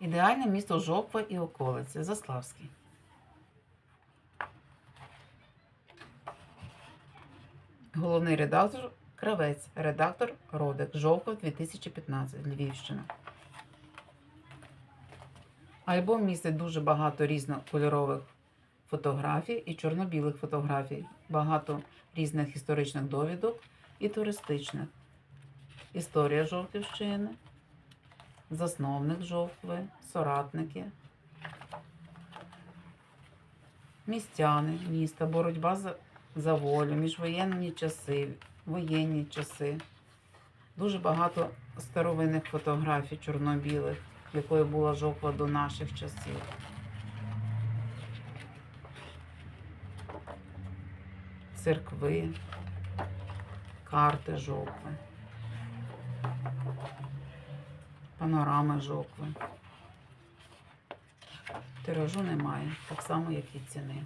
Ідеальне місто Жоква і околиці. Заславський. Головний редактор Кравець, редактор Родик, Жовков 2015, Львівщина. Альбом містить дуже багато різнокольорових фотографій і чорно-білих фотографій, багато різних історичних довідок і туристичних. Історія Жовківщини, засновник Жовкви, соратники, містяни міста, боротьба за, за волю, міжвоєнні часи, воєнні часи. Дуже багато старовинних фотографій чорно-білих, якою була жовква до наших часів. Церкви, карти жовкви, панорами жокви. Тиражу немає, так само, як і ціни.